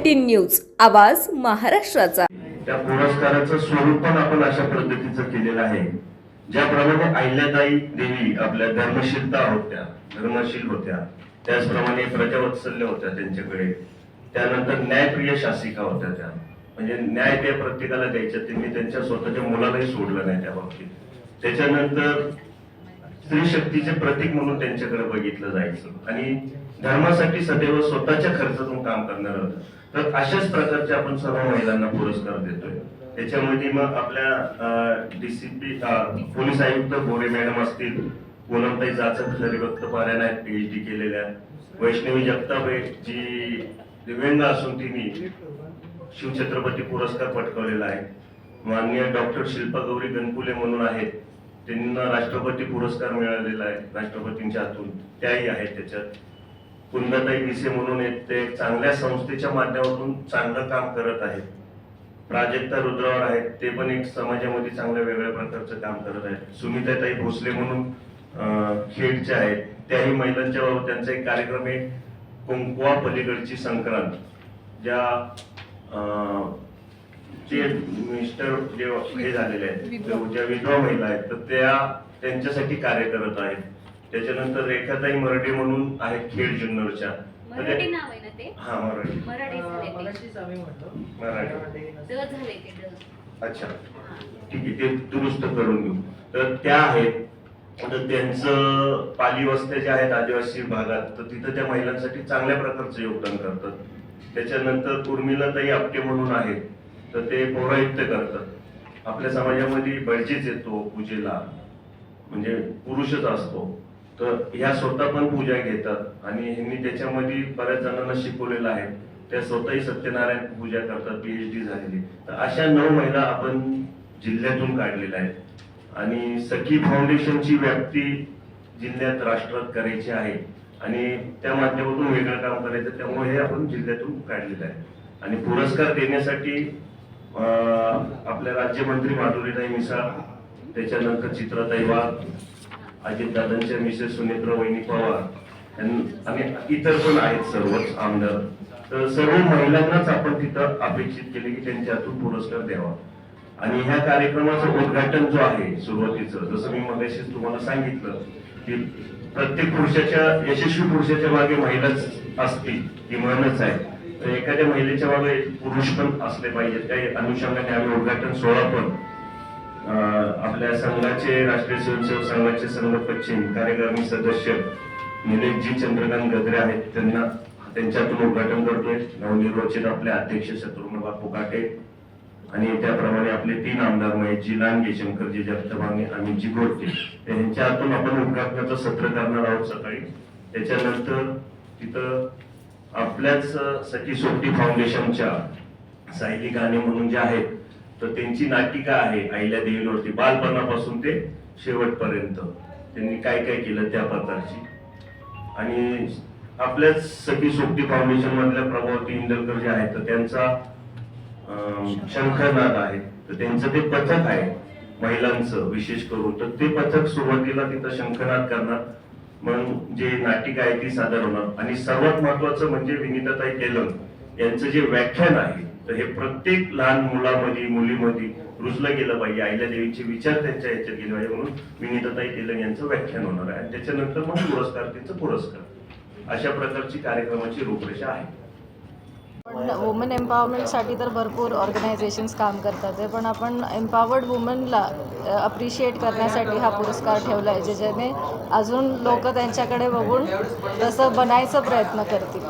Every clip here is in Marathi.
न्यूज आवाज महाराष्ट्राचा. त्या पुरस्काराचं स्वरूप पण आपण अशा पद्धतीचं केलेलं आहे. ज्याप्रमाणे अहिल्याताई देवी आपल्या धर्मशीलता होत्या धर्मशील होत्या त्याचप्रमाणे प्रजावत्सल्य होत्या त्यांच्याकडे. त्यानंतर न्यायप्रिय शासिका होत्या त्या. म्हणजे न्याय त्या प्रत्येकाला द्यायच्या त्यांनी त्यांच्या स्वतःच्या मुलालाही सोडलं नाही त्या बाबतीत. त्याच्यानंतर स्त्री शक्तीचे प्रतीक म्हणून त्यांच्याकडे बघितलं जायचं. आणि धर्मासाठी सदैव स्वतःच्या खर्चातून काम करणार होतं. तर अशाच प्रकारचे आपण सर्व महिलांना पुरस्कार देतोय. त्याच्यामध्ये मग आपल्या डीसीपी पोलीस आयुक्त गोरे मॅडम असतील पूनमताई जाचक हरिभक्त पारायण आहेत पीएचडी केलेल्या. वैष्णवी जगताप आहे जी दिव्यांग असून तिने शिवछत्रपती पुरस्कार पटकावलेला आहे. माननीय डॉक्टर शिल्पा गौरी गणपुले म्हणून आहेत. त्यांना राष्ट्रपती पुरस्कार मिळालेला आहे राष्ट्रपतींच्या हातून. त्याही आहेत त्याच्यात. कुंदाताई विसे म्हणून आहेत ते चांगल्या संस्थेच्या माध्यमातून चांगलं काम करत आहेत. प्राजक्ता रुद्रावर आहेत. ते पण एक समाजामध्ये चांगल्या वेगळ्या प्रकारचं काम करत आहेत. सुमिताताई भोसले म्हणून खेडच्या आहेत. त्याही महिलांच्या बाबत त्यांचा एक कार्यक्रम आहे कुंकुवा पलीकडची संक्रांत. ज्या जे मिस्टर जे हे झालेले आहेत ज्या विधवा महिला आहेत तर त्या त्यांच्यासाठी कार्य करत आहेत. त्याच्यानंतर रेखाताई मराठे म्हणून आहेत खेड जुन्नरच्या. तर मराठी त्या- नाव आहे ना ते? हा मराठी. मराठी झाले ते. मगाशीच आम्ही म्हटलं मराठी. ड झाले ते ड अच्छा. ठीक आहे ते दुरुस्त करून घेऊ. तर त्या आहेत. तर त्यांचं पाली वस्त्या ज्या आहेत आदिवासी भागात तर तिथं त्या महिलांसाठी चांगल्या प्रकारचं योगदान करतात. त्याच्यानंतर उर्मिलाताई आपटे म्हणून आहेत. तर ते पौरायुक्त करतात. आपल्या समाजामध्ये बळजीच येतो पूजेला. म्हणजे पुरुषच असतो. तर ह्या स्वतः पण पूजा घेतात. आणि ह्यांनी त्याच्यामध्ये बऱ्याच जणांना शिकवलेलं आहे. त्या स्वतःही सत्यनारायण पूजा करतात पीएचडी झालेली. तर अशा नऊ महिला आपण जिल्ह्यातून काढलेल्या आहेत. आणि सखी फाउंडेशनची व्याप्ती जिल्ह्यात राष्ट्रात करायची आहे. आणि त्या माध्यमातून वेगळं काम करायचं त्यामुळे हे आपण जिल्ह्यातून काढलेलं आहे. आणि पुरस्कार देण्यासाठी आपल्या राज्यमंत्री माधुरीताई मिसाळ त्याच्यानंतर चित्रताई वाघ अजितदादांच्या मिसेस सुनेत्रा वहिनी पवार आणि इतर पण आहेत सर्वच आमदार. तर सर्व महिलांनाच आपण तिथं अपेक्षित केले की त्यांच्या हातून पुरस्कार द्यावा. आणि ह्या कार्यक्रमाचं उद्घाटन जो आहे सुरुवातीचं जसं मी मगाशीच तुम्हाला सांगितलं की प्रत्येक पुरुषाच्या यशस्वी पुरुषाच्या मागे महिलाच असतील ती म्हणच आहे. तर एखाद्या महिलेच्या मागे पुरुष पण असले पाहिजेत. काही अनुषंगाने आम्ही उद्घाटन सोहळा पण आपल्या संघाचे राष्ट्रीय स्वयंसेवक संघाचे संघ पश्चिम कार्यकारिणी सदस्य निलेशजी चंद्रकांत गद्रे आहेत. त्यांना त्यांच्यातून उद्घाटन करतोय. नवनिर्वाचित आपले अध्यक्ष शत्रुघ्न बापू काटे आणि त्याप्रमाणे आपले तीन आमदार महेशजी लांडगे शंकरजी जगतभांगे अमितजी गोडके. यांच्या हातून आपण उद्घाटनाचं सत्र करणार आहोत सकाळी. त्याच्यानंतर तिथं आपल्याच सखी सोपटी फाउंडेशनच्या सायली गाणे म्हणून जे आहेत तर त्यांची नाटिका आहे आईल्या देवीवरती. बालपणापासून ते शेवटपर्यंत. त्यांनी काय काय केलं त्या प्रकारची. आणि आपल्याच सखी सोबती फाउंडेशन मधल्या प्रभावती इंदलकर जे आहेत तर त्यांचा शंखनाद आहे. तर त्यांचं ते पथक आहे महिलांचं विशेष करून. तर ते पथक सुरुवातीला तिथं शंखनाद करणार. म्हणून जे नाटिका आहे ती सादर होणार. आणि सर्वात महत्वाचं म्हणजे विनिताताई केलं यांचं जे व्याख्यान आहे तर हे प्रत्येक लहान मुलामध्ये मुलीमध्ये रुजलं गेलं पाहिजे. आईला देवीचे विचार त्यांच्या ह्याच्यात गेले पाहिजे म्हणून विनिताताई केलं यांचं व्याख्यान होणार आहे. त्याच्यानंतर मग पुरस्कार त्यांचं पुरस्कार. अशा प्रकारची कार्यक्रमाची रूपरेषा आहे. पण वुमन एम्पॉवरमेंटसाठी तर भरपूर ऑर्गनायझेशन्स काम करतात आहे. पण आपण एम्पॉवर्ड वुमनला अप्रिशिएट करण्यासाठी हा पुरस्कार ठेवला आहे ज्याच्याने अजून लोक त्यांच्याकडे बघून तसं बनायचा प्रयत्न करतील.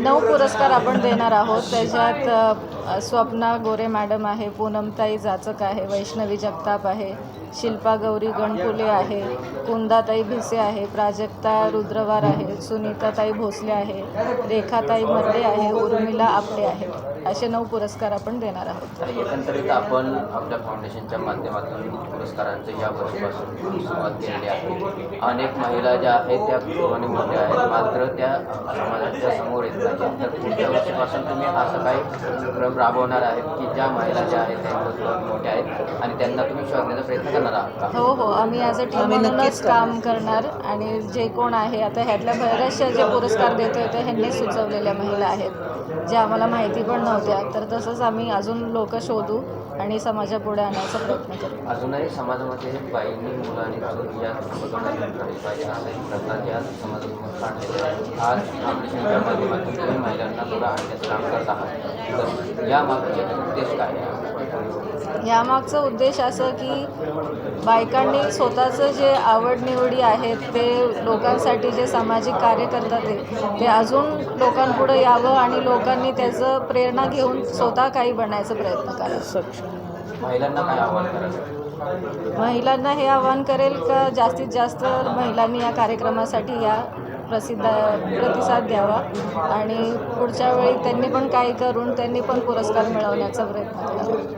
नऊ पुरस्कार आपण देणार आहोत. त्याच्यात स्वप्ना गोरे मॅडम आहे पूनमताई जाचक आहे वैष्णवी जगताप आहे शिल्पा गौरी गणपुले आहे कुंदाताई भिसे आहे प्राजक्ता रुद्रवार आहे सुनीताताई भोसले आहे रेखाताई मर्डे आहे उर्मिला आपटे आहे. असे नऊ पुरस्कार आपण देणार आहोत. एकंदरीत आपण आपल्या फाउंडेशनच्या माध्यमातून पुरस्कारांचं या वर्षीपासून सुरुवात केलेली आहे. अनेक महिला ज्या आहेत त्या पूर्वाने मोठ्या आहेत. मात्र त्या समाजाच्या समोर येत नाहीत. तर पुढच्या वर्षीपासून तुम्ही असं काही उपक्रम राबवणार आहेत की ज्या महिला ज्या आहेत त्या मोठ्या आहेत आणि त्यांना तुम्ही शोधण्याचा प्रयत्न करणार आहात हो हो. आम्ही ॲज अ टीम म्हणूनच काम करणार आणि जे कोण आहे आता ह्यातल्या बऱ्याचशा जे पुरस्कार देतोय ते ह्यांनी सुचवलेल्या महिला आहेत. ज्या आम्हाला माहिती पण नव्हत्या तर तसंच आम्ही अजून लोक शोधू आणि समाजापुढे आणायचा प्रयत्न करू. अजूनही समाजामध्ये बाईंनी मुलांनी चोरी या आज माध्यमातून महिलांना पुढे आणण्याचं काम करत आहात. या मागचे उद्देश काय आहे? यामागचा उद्देश असं की बायकांनी स्वतःचं जे आवडनिवडी आहेत ते लोकांसाठी जे सामाजिक कार्य करतात ते ते अजून लोकांपुढे यावं आणि लोकांनी त्याचं प्रेरणा घेऊन स्वतः काही बनायचा प्रयत्न करायचं. महिलांना हे आवाहन करेल का? जास्तीत जास्त महिलांनी या कार्यक्रमासाठी या प्रसिद्ध प्रतिसाद द्यावा आणि पुढच्या वेळी त्यांनी पण काही करून त्यांनी पण पुरस्कार मिळवण्याचा प्रयत्न करावा.